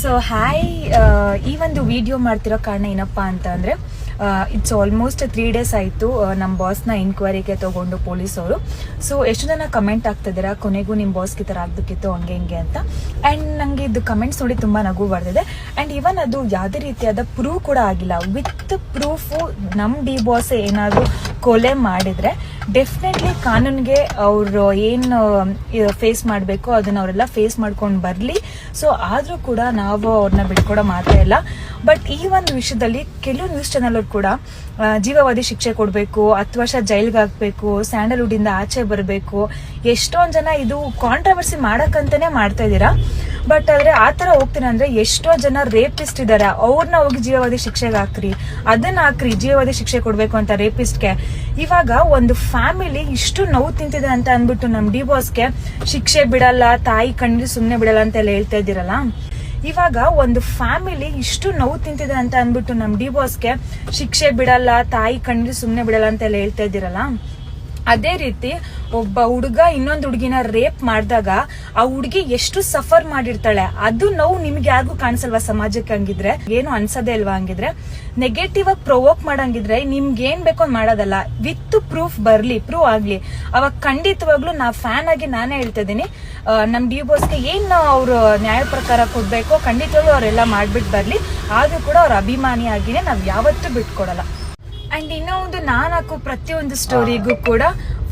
So hi ಈ ಒಂದು video ಮಾಡ್ತಿರೋ ಕಾರಣ ಏನಪ್ಪಾ ಅಂತ ಅಂದರೆ ಇಟ್ಸ್ ಆಲ್ಮೋಸ್ಟ್ ತ್ರೀ ಡೇಸ್ ಆಯಿತು ನಮ್ಮ ಬಾಸ್ನ ಎನ್ಕ್ವೈರಿಗೆ ತಗೊಂಡು ಪೊಲೀಸವರು. ಸೊ ಎಷ್ಟು ಜನ ಕಮೆಂಟ್ ಆಗ್ತಿದ್ದೀರಾ ಕೊನೆಗೂ ನಿಮ್ಮ ಬಾಸ್ಗೆ ಥರ ಆಗ್ಬೇಕಿತ್ತು, ಹಂಗೆ ಹಿಂಗೆ ಅಂತ. ಆ್ಯಂಡ್ ನನಗೆ ಇದು ಕಮೆಂಟ್ಸ್ ನೋಡಿ ತುಂಬ ನಗು ಬರ್ತಿದೆ. ಆ್ಯಂಡ್ ಇವನ್ ಅದು ಯಾವುದೇ ರೀತಿಯಾದ ಪ್ರೂಫ್ ಕೂಡ ಆಗಿಲ್ಲ. ವಿತ್ ಪ್ರೂಫು ನಮ್ಮ ಡಿ ಬಾಸ್ ಏನಾದರೂ ಕೊಲೆ ಮಾಡಿದರೆ ಡೆಫಿನೆಟ್ಲಿ ಕಾನೂನಿಗೆ ಅವರು ಏನು ಫೇಸ್ ಮಾಡಬೇಕು ಅದನ್ನ ಅವರೆಲ್ಲ ಫೇಸ್ ಮಾಡ್ಕೊಂಡು ಬರಲಿ. ಸೊ ಆದರೂ ಕೂಡ ನಾವು ಅವ್ರನ್ನ ಬಿಟ್ಕೊಡೋ ಮಾತೇ ಇಲ್ಲ. ಬಟ್ ಈ ಒಂದು ವಿಷಯದಲ್ಲಿ ಕೆಲವು ನ್ಯೂಸ್ ಚಾನಲ್ ಕೂಡ ಆ, ಜೀವಾವಧಿ ಶಿಕ್ಷೆ ಕೊಡಬೇಕು ಹತ್ತು ವರ್ಷ ಜೈಲ್ಗೆ ಹಾಕ್ಬೇಕು ಸ್ಯಾಂಡಲ್ವುಡ್ ಇಂದ ಆಚೆ ಬರಬೇಕು. ಎಷ್ಟೊಂದು ಜನ ಇದು ಕಾಂಟ್ರವರ್ಸಿ ಮಾಡಕ್ಕಂತಾನೆ ಮಾಡ್ತಾ ಇದ್ದೀರಾ. ಬಟ್ ಆದ್ರೆ ಆ ತರ ಹೋಗ್ತೀನಿ ಅಂದ್ರೆ ಎಷ್ಟೋ ಜನ ರೇಪಿಸ್ಟ್ ಇದಾರೆ. ಅವ್ರನ್ನ ಹೋಗಿ ಜೀವಾವಧಿ ಶಿಕ್ಷೆಗೆ ಹಾಕ್ರಿ. ಅದನ್ನ ಹಾಕ್ರಿ ಜೀವಾವಧಿ ಶಿಕ್ಷೆ ಕೊಡ್ಬೇಕು ಅಂತ ರೇಪಿಸ್ಟ್ಗೆ ಇವಾಗ ಒಂದು ಫ್ಯಾಮಿಲಿ ಇಷ್ಟು ನೋವು ತಿಂತಿದೆ ಅಂತ ಅಂದ್ಬಿಟ್ಟು ನಮ್ ಡಿ ಬಾಸ್ಗೆ ಶಿಕ್ಷೆ ಬಿಡಲ್ಲ, ತಾಯಿ ಕಣ್ಣಿ ಸುಮ್ನೆ ಬಿಡಲ್ಲ ಅಂತ ಎಲ್ಲ ಹೇಳ್ತಾ ಇದ್ದೀರಲ್ಲ? ಇವಾಗ ಒಂದು ಫ್ಯಾಮಿಲಿ ಇಷ್ಟು ನೋವು ತಿಂತಿದೆ ಅಂತ ಅಂದ್ಬಿಟ್ಟು ನಮ್ ಡಿ ಬಾಸ್ಗೆ ಶಿಕ್ಷೆ ಬಿಡಲ್ಲ, ತಾಯಿ ಕಣ್ಣಿ ಸುಮ್ನೆ ಬಿಡಲ್ಲ ಅಂತ ಎಲ್ಲ ಹೇಳ್ತಾ ಇದ್ದೀರಲ್ಲ? ಅದೇ ರೀತಿ ಒಬ್ಬ ಹುಡುಗ ಇನ್ನೊಂದು ಹುಡುಗಿನ ರೇಪ್ ಮಾಡಿದಾಗ ಆ ಹುಡುಗಿ ಎಷ್ಟು ಸಫರ್ ಮಾಡಿರ್ತಾಳೆ, ಅದು ನೋವು ನಿಮ್ಗೆ ಯಾರಿಗೂ ಕಾಣಿಸಲ್ವಾ ಸಮಾಜಕ್ಕೆ ಹಂಗಿದ್ರೆ? ಏನು ಅನ್ಸದೇ ಇಲ್ವಾ ಹಂಗಿದ್ರೆ? ನೆಗೆಟಿವ್ ಆಗಿ ಪ್ರೊವೋಕ್ ಮಾಡಂಗಿದ್ರೆ ನಿಮ್ಗೆ ಏನ್ ಬೇಕೋ ಮಾಡೋದಲ್ಲ. ವಿತ್ ಪ್ರೂಫ್ ಬರ್ಲಿ ಪ್ರೂವ್ ಆಗ್ಲಿ. ಅವಾಗ ಖಂಡಿತವಾಗ್ಲೂ ನಾ ಫ್ಯಾನ್ ಆಗಿ ನಾನೇ ಹೇಳ್ತಾ ಇದ್ದೀನಿ. ನಮ್ ಡಿ ಬೋಸ್ಗೆ ಏನ್ ಅವ್ರು ನ್ಯಾಯ ಪ್ರಕಾರ ಕೊಡ್ಬೇಕು ಖಂಡಿತವಾಗ್ಲೂ ಅವರೆಲ್ಲ ಮಾಡ್ಬಿಟ್ಟು ಬರ್ಲಿ. ಆದ್ರೂ ಕೂಡ ಅವ್ರ ಅಭಿಮಾನಿ ಆಗಿನೇ ನಾವ್ ಯಾವತ್ತೂ ಬಿಟ್ಕೊಡಲ್ಲ. ಅಂಡ್ ಇನ್ನೊಂದು ನಾನು ಹಾಕೋ ಪ್ರತಿಯೊಂದು ಸ್ಟೋರಿಗೂ ಕೂಡ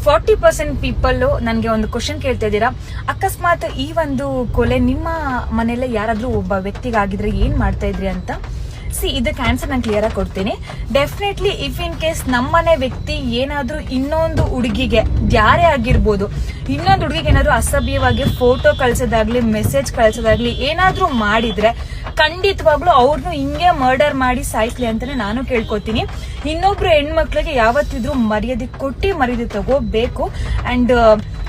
ಫಾರ್ಟಿ ಪರ್ಸೆಂಟ್ ಪೀಪಲ್ ನನಗೆ ಒಂದು ಕ್ವಶನ್ ಕೇಳ್ತಾ ಇದ್ದೀರಾ? ಅಕಸ್ಮಾತ್ ಈ ಒಂದು ಕೊಲೆ ನಿಮ್ಮ ಮನೆಯಲ್ಲೇ ಯಾರಾದರೂ ಒಬ್ಬ ವ್ಯಕ್ತಿಗಾಗಿದ್ರೆ ಏನು ಮಾಡ್ತಾ ಇದ್ರಿ ಅಂತ? ಸಿ ಇದಕ್ಕೆ ಆನ್ಸರ್ ನಾನು ಕ್ಲಿಯರ್ ಆಗಿ ಕೊಡ್ತೀನಿ. ಡೆಫಿನೆಟ್ಲಿ ಇಫ್ ಇನ್ ಕೇಸ್ ನಮ್ಮನೆ ವ್ಯಕ್ತಿ ಏನಾದರೂ ಇನ್ನೊಂದು ಹುಡುಗಿಗೆ, ಯಾರೇ ಆಗಿರ್ಬೋದು, ಇನ್ನೊಂದು ಹುಡುಗಿಗೆ ಏನಾದರೂ ಅಸಭ್ಯವಾಗಿ ಫೋಟೋ ಕಳ್ಸೋದಾಗ್ಲಿ ಮೆಸೇಜ್ ಕಳ್ಸೋದಾಗ್ಲಿ ಏನಾದರೂ ಮಾಡಿದ್ರೆ ಖಂಡಿತವಾಗ್ಲೂ ಅವ್ರನ್ನು ಹಿಂಗೆ ಮರ್ಡರ್ ಮಾಡಿ ಸಾಯ್ಲಿ ಅಂತಾನೆ ನಾನು ಕೇಳ್ಕೊತೀನಿ. ಇನ್ನೊಬ್ರು ಹೆಣ್ಮಕ್ಳಿಗೆ ಯಾವತ್ತಿದ್ರು ಮರ್ಯಾದೆ ಕೊಟ್ಟಿ ಮರ್ಯಾದೆ ತಗೋಬೇಕು. ಅಂಡ್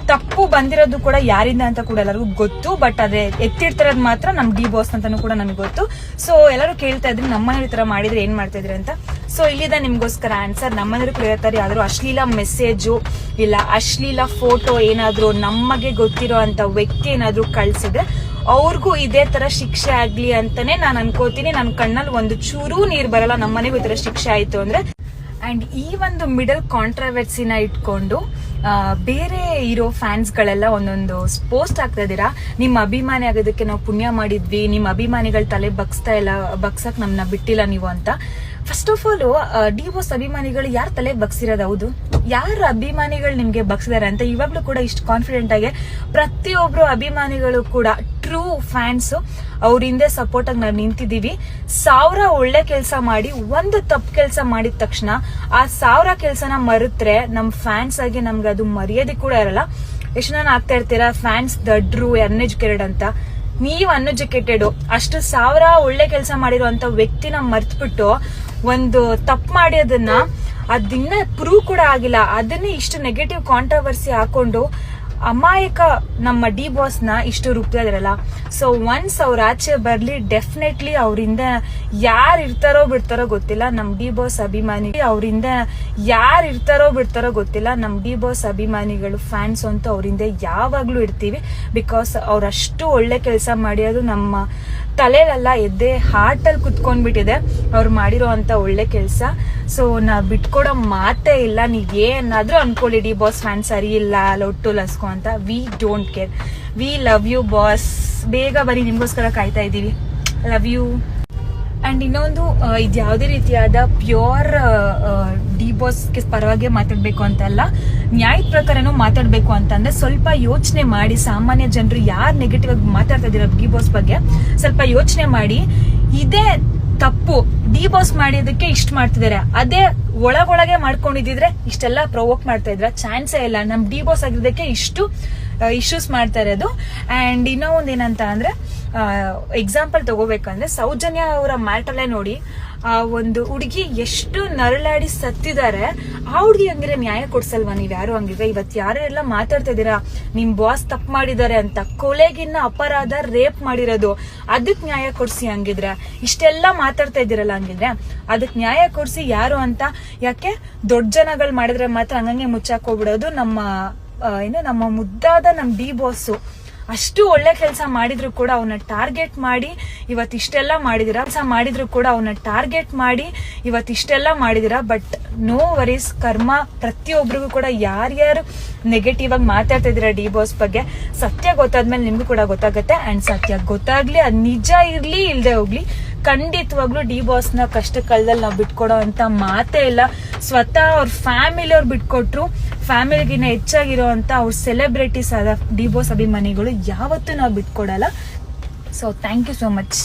ತಪ್ಪು ಬಂದಿರೋದು ಕೂಡ ಯಾರಿಂದ ಅಂತ ಕೂಡ ಎಲ್ಲರಿಗೂ ಗೊತ್ತು. ಬಟ್ ಅದೇ ಎತ್ತಿಡ್ತಿರೋದು ಮಾತ್ರ ನಮ್ ಡಿ ಬಾಸ್ ಅಂತಾನು ಕೂಡ ನನಗೆ ಗೊತ್ತು. ಸೊ ಎಲ್ಲರೂ ಕೇಳ್ತಾ ಇದ್ರಿ ನಮ್ಮನೇಲಿ ತರ ಮಾಡಿದ್ರೆ ಏನ್ ಮಾಡ್ತಾ ಇದ್ರಿ ಅಂತ. ಸೊ ಇಲ್ಲಿದ ನಿಮ್ಗೋಸ್ಕರ ಆನ್ಸರ್ ನಮ್ಮನೇಲಿ ಕೂಡ ಹೇಳ್ತಾರೆ ಯಾವ್ದಾದ್ರು ಅಶ್ಲೀಲ ಮೆಸೇಜು ಇಲ್ಲ, ಅಶ್ಲೀಲ ಫೋಟೋ ಏನಾದ್ರು ನಮಗೆ ಗೊತ್ತಿರೋ ಅಂತ ವ್ಯಕ್ತಿ ಏನಾದ್ರು ಕಳ್ಸಿದ್ರೆ ಅವ್ರಿಗೂ ಇದೇ ತರ ಶಿಕ್ಷೆ ಆಗ್ಲಿ ಅಂತಾನೆ ನಾನು ಅನ್ಕೋತೀನಿ. ನನ್ನ ಕಣ್ಣಲ್ಲಿ ಒಂದು ಚೂರೂ ನೀರ್ ಬರಲ್ಲ. ನಮ್ಮನೆಗೂ ಈ ತರ ಶಿಕ್ಷೆ ಆಯ್ತು ಅಂದ್ರೆ. ಅಂಡ್ ಈ ಒಂದು ಮಿಡಲ್ ಕಾಂಟ್ರವರ್ಸಿನ ಇಟ್ಕೊಂಡು ಬೇರೆ ಇರೋ ಫ್ಯಾನ್ಸ್ ಗಳೆಲ್ಲ ಒಂದೊಂದು ಪೋಸ್ಟ್ ಹಾಕ್ತಾ ಇದ್ದೀರಾ? ನಿಮ್ಮ ಅಭಿಮಾನಿ ಆಗೋದಕ್ಕೆ ನಾವು ಪುಣ್ಯ ಮಾಡಿದ್ವಿ. ನಿಮ್ಮ ಅಭಿಮಾನಿಗಳ ತಲೆ ಬಗ್ಸ್ತಾ ಇಲ್ಲ, ಬಗ್ಸಕ್ ನಮ್ಮನ್ನ ಬಿಟ್ಟಿಲ್ಲ ನೀವು ಅಂತ. First of all D boss ಅಭಿಮಾನಿಗಳು ಯಾರ ತಲೆ ಬಗ್ಸಿರೋದು ಹೌದು? ಯಾರ ಅಭಿಮಾನಿಗಳು ನಿಮ್ಗೆ ಬಗ್ಸಿದಾರೆ ಅಂತ ಇವಾಗ್ಲೂ ಕೂಡ ಇಷ್ಟು ಕಾನ್ಫಿಡೆಂಟ್ ಆಗಿ ಪ್ರತಿಯೊಬ್ರು ಅಭಿಮಾನಿಗಳು ಕೂಡ ಟ್ರೂ ಫ್ಯಾನ್ಸ್ ಅವ್ರ ಹಿಂದೆ ಸಪೋರ್ಟ್ ಆಗಿ ನಾವು ನಿಂತಿದೀವಿ ಸಾವಿರ ಒಳ್ಳೆ ಕೆಲಸ ಮಾಡಿ, ಒಂದು ತಪ್ಪು ಕೆಲಸ ಮಾಡಿದ ತಕ್ಷಣ ಆ ಸಾವಿರ ಕೆಲಸನ ಮರೆತ್ರೆ ನಮ್ ಫ್ಯಾನ್ಸ್ ಆಗಿ ನಮ್ಗೆ ಅದು ಮರ್ಯಾದೆ ಕೂಡ ಇರಲ್ಲ. ಎಷ್ಟು ಜನ ಆಗ್ತಾ ಇರ್ತೀರಾ? ಫ್ಯಾನ್ಸ್ ದಡ್ರು ಅನ್ಎಜುಕೇಟೆಡ್ ಅಂತ. ನೀವು ಅನ್ಎಜುಕೇಟೆಡ್ ಅಷ್ಟು ಸಾವಿರ ಒಳ್ಳೆ ಕೆಲಸ ಮಾಡಿರುವಂತ ವ್ಯಕ್ತಿನ ಮರ್ತ್ಬಿಟ್ಟು ಒಂದು ತಪ್ಪು ಮಾಡಿರೋದನ್ನ ಅದಿನ್ನ ಪ್ರೂವ್ ಕೂಡ ಆಗಿಲ್ಲ. ಅದನ್ನೇ ಇಷ್ಟು ನೆಗೆಟಿವ್ ಕಾಂಟ್ರವರ್ಸಿ ಹಾಕೊಂಡು ಅಮಾಯಕ ನಮ್ಮ ಡಿ ಬಾಸ್ನ ಇಷ್ಟು ರೂಪ್ತಾ ಇದ್ರಲ್ಲ ಸೊ ಒನ್ಸ್ ಅವ್ರ ಆಚೆ ಬರ್ಲಿ ಡೆಫಿನೆಟ್ಲಿ ಅವರಿಂದ ಯಾರು ಇರ್ತಾರೋ ಬಿಡ್ತಾರೋ ಗೊತ್ತಿಲ್ಲ. ನಮ್ ಡಿ ಬಾಸ್ ಅಭಿಮಾನಿ ಅವರಿಂದ ಯಾರು ಇರ್ತಾರೋ ಬಿಡ್ತಾರೋ ಗೊತ್ತಿಲ್ಲ. ನಮ್ ಡಿ ಬಾಸ್ ಅಭಿಮಾನಿಗಳು ಫ್ಯಾನ್ಸ್ ಅಂತೂ ಅವರಿಂದ ಯಾವಾಗ್ಲೂ ಇರ್ತೀವಿ. ಬಿಕಾಸ್ ಅವ್ರಷ್ಟು ಒಳ್ಳೆ ಕೆಲಸ ಮಾಡಿ ಅದು ನಮ್ಮ ತಲೆಲೆಲ್ಲ ಎದ್ದೆ ಹಾರ್ಟ್ ಅಲ್ಲಿ ಕುತ್ಕೊಂಡ್ಬಿಟ್ಟಿದೆ. ಅವ್ರು ಮಾಡಿರೋ ಅಂತ ಒಳ್ಳೆ ಕೆಲಸ. ಸೊ ನಾ ಬಿಟ್ಕೊಡೋ ಮಾತೇ ಇಲ್ಲ. ನೀವು ಏನಾದರೂ ಅನ್ಕೊಳ್ಳಿ ಡಿ ಬಾಸ್, ಫ್ಯಾನ್ ಸರಿ ಇಲ್ಲ ಲೊಟ್ಟು ಲಸ್ಕೊ ಅಂತ. We don't care we love you boss. ಬೇಗ ಬರೀ ನಿಮಗೋಸ್ಕರ ಕಾಯ್ತಾ ಇದ್ದೀವಿ. ಲವ್ ಯು ಆ್ಯಂಡ್ ಇನ್ನೊಂದು ಇದು ಯಾವುದೇ ರೀತಿಯಾದ ಪ್ಯೂರ್ ಡಿ ಬಾಸ್ಗೆ ಪರವಾಗಿ ಮಾತಾಡಬೇಕು ಅಂತಲ್ಲ, ನ್ಯಾಯದ ಪ್ರಕಾರನೂ ಮಾತಾಡಬೇಕು ಅಂತಂದ್ರೆ ಸ್ವಲ್ಪ ಯೋಚನೆ ಮಾಡಿ, ಸಾಮಾನ್ಯ ಜನರು ಯಾರು ನೆಗೆಟಿವ್ ಆಗಿ ಮಾತಾಡ್ತಾ ಇದ್ದೀರ ಡಿ ಬಾಸ್ ಬಗ್ಗೆ, ಸ್ವಲ್ಪ ಯೋಚನೆ ಮಾಡಿ. ಇದೇ ತಪ್ಪು ಡಿಬೋಸ್ ಮಾಡಿದಕ್ಕೆ ಇಷ್ಟ ಮಾಡ್ತಿದ್ದಾರೆ. ಅದೇ ಒಳಗೊಳಗೆ ಮಾಡ್ಕೊಂಡಿದ್ರೆ ಇಷ್ಟೆಲ್ಲ ಪ್ರೊವೋಕ್ ಮಾಡ್ತಾ ಇದ್ರ. ಚಾನ್ಸೇ ಇಲ್ಲ. ನಮ್ ಡಿಬೋಸ್ ಆಗಿದ್ದಕ್ಕೆ ಇಷ್ಟು ಇಶ್ಯೂಸ್ ಮಾಡ್ತಾ ಇರೋದು ಅಂಡ್ ಇನ್ನೂ ಒಂದ್ ಏನಂತ ಅಂದ್ರೆ ಎಕ್ಸಾಂಪಲ್ ತಗೋಬೇಕಂದ್ರೆ ಸೌಜನ್ಯ ಅವರ ಮ್ಯಾಟಲ್ಲೇ ನೋಡಿ, ಆ, ಒಂದು ಹುಡುಗಿ ಎಷ್ಟು ನರಳಾಡಿ ಸತ್ತಿದ್ದಾರೆ ಆ ಹುಡುಗಿ ಹಂಗಿರ ನ್ಯಾಯ ಕೊಡ್ಸಲ್ವಾ ನೀವ್ ಯಾರು ಹಂಗಿದ್ರೆ? ಇವತ್ ಯಾರೆಲ್ಲ ಮಾತಾಡ್ತಾ ಇದ್ದೀರಾ? ನಿಮ್ ಬಾಸ್ ತಪ್ಪು ಮಾಡಿದ್ದಾರೆ ಅಂತ ಕೊಲೆಗಿನ್ನ ಅಪರಾಧ ರೇಪ್ ಮಾಡಿರೋದು. ಅದಕ್ ನ್ಯಾಯ ಕೊಡ್ಸಿ ಹಂಗಿದ್ರೆ. ಇಷ್ಟೆಲ್ಲ ಮಾತಾಡ್ತಾ ಇದ್ದೀರಲ್ಲ ಹಂಗಿದ್ರೆ. ಅದಕ್ ನ್ಯಾಯ ಕೊಡ್ಸಿ ಯಾರು ಅಂತ? ಯಾಕೆ ದೊಡ್ಡ ಜನಗಳು ಮಾಡಿದ್ರೆ ಮಾತ್ರ ಹಂಗಂಗೆ ಮುಚ್ಚಾಕ್ ಹೋಗ್ಬಿಡೋದು ನಮ್ಮ ಏನು ನಮ್ಮ ಮುದ್ದಾದ ನಮ್ಮ ಡಿ ಬಾಸು ಅಷ್ಟು ಒಳ್ಳೆ ಕೆಲಸ ಮಾಡಿದ್ರು ಕೂಡ ಅವನ್ನ ಟಾರ್ಗೆಟ್ ಮಾಡಿ ಇವತ್ತು ಇಷ್ಟೆಲ್ಲ ಮಾಡಿದಿರಾ. ಕೆಲಸ ಮಾಡಿದ್ರು ಕೂಡ ಅವನ್ನ ಟಾರ್ಗೆಟ್ ಮಾಡಿ ಇವತ್ತು ಇಷ್ಟೆಲ್ಲ ಮಾಡಿದಿರಾ. ಬಟ್ ನೋ ವರೀಸ್ ಕರ್ಮ ಪ್ರತಿಯೊಬ್ಬರಿಗೂ ಕೂಡ ಯಾರ್ಯಾರು ನೆಗೆಟಿವ್ ಆಗಿ ಮಾತಾಡ್ತಾ ಇದ್ದೀರಾ ಡಿ ಬಾಸ್ ಬಗ್ಗೆ, ಸತ್ಯ ಗೊತ್ತಾದ್ಮೇಲೆ ನಿಮ್ಗೂ ಕೂಡ ಗೊತ್ತಾಗುತ್ತೆ. ಅಂಡ್ ಸತ್ಯ ಗೊತ್ತಾಗ್ಲಿ, ಅದು ನಿಜ ಇರ್ಲಿ ಇಲ್ಲದೆ ಹೋಗ್ಲಿ, ಖಂಡಿತವಾಗ್ಲೂ ಡಿ ಬಾಸ್ನ ಕಷ್ಟ ಕಾಲದಲ್ಲಿ ನಾವು ಬಿಟ್ಕೊಡೋ ಅಂತ ಮಾತೇ ಇಲ್ಲ. ಸ್ವತಃ ಅವ್ರ ಫ್ಯಾಮಿಲಿ ಅವ್ರು ಬಿಟ್ಕೊಟ್ರು. ಫ್ಯಾಮಿಲಿಗಿನ್ನ ಹೆಚ್ಚಾಗಿರೋ ಅಂತ ಅವ್ರ ಸೆಲೆಬ್ರಿಟೀಸ್ ಆದ ಡಿ ಬಾಸ್ ಅಭಿಮಾನಿಗಳು ಯಾವತ್ತೂ ನಾವು ಬಿಟ್ಕೊಡಲ್ಲ. So thank you so much